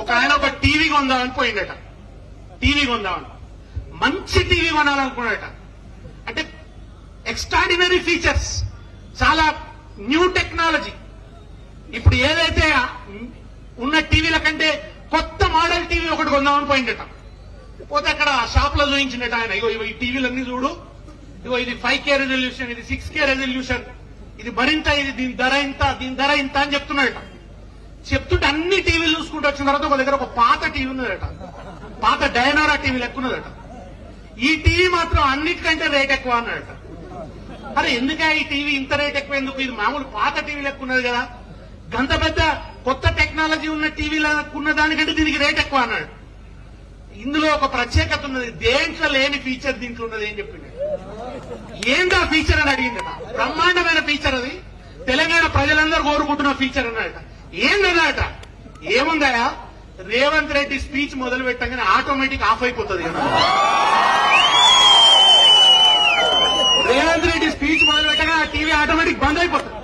ఒక ఆయన ఒక టీవీ కొందామని పోయిండట టీవీ కొందామని. మంచి టీవీ కొనాలనుకున్నాడట. అంటే ఎక్స్ట్రాడినరీ ఫీచర్స్ చాలా న్యూ టెక్నాలజీ ఇప్పుడు ఏదైతే ఉన్న టీవీల కంటే కొత్త మోడల్ టీవీ ఒకటి కొందామని పోయిండట పోతే అక్కడ షాప్లో చూపించిండట ఆయన. ఇగో ఇగో ఈ టీవీలన్నీ చూడు. ఇగో ఇది ఫైవ్ కే రెజల్యూషన్ ఇది సిక్స్ కే రెజల్యూషన్ ఇది మరింత ఇది దీని ధర ఇంత దీని ధర ఇంత అని చెప్తున్నాడట. చెప్తుంటే అన్ని చూసుకుంటూ వచ్చిన తర్వాత ఒక దగ్గర ఒక పాత టీవీ ఉన్నదట. పాత డైనోరా టీవీ లెక్కున్నదట. ఈ టీవీ మాత్రం అన్నిటికంటే రేట్ ఎక్కువ అన్నాడట అరే ఎందుకే ఈ టీవీ ఇంత రేట్ ఎక్కువ? ఎందుకు? ఇది మామూలు పాత టీవీ లెక్కున్నది కదా. గంత పెద్ద కొత్త టెక్నాలజీ ఉన్న టీవీ ఉన్న దానికంటే దీనికి రేట్ ఎక్కువ అన్నాడు. ఇందులో ఒక ప్రత్యేకత ఉన్నది. దేంట్లో లేని ఫీచర్ దీంట్లో ఉన్నది ఏం చెప్పింది ఏందా ఫీచర్ అని అడిగిందట బ్రహ్మాండమైన ఫీచర్ అది. తెలంగాణ ప్రజలందరూ కోరుకుంటున్న ఫీచర్ అన్నట ఏందన్నట ఏముందయా రేవంత్ రెడ్డి స్పీచ్ మొదలు పెట్టగానే ఆటోమేటిక్ ఆఫ్ అయిపోతుంది కదా. రేవంత్ రెడ్డి స్పీచ్ మొదలు పెట్టగా ఆ టీవీ ఆటోమేటిక్ బంద్ అయిపోతుంది.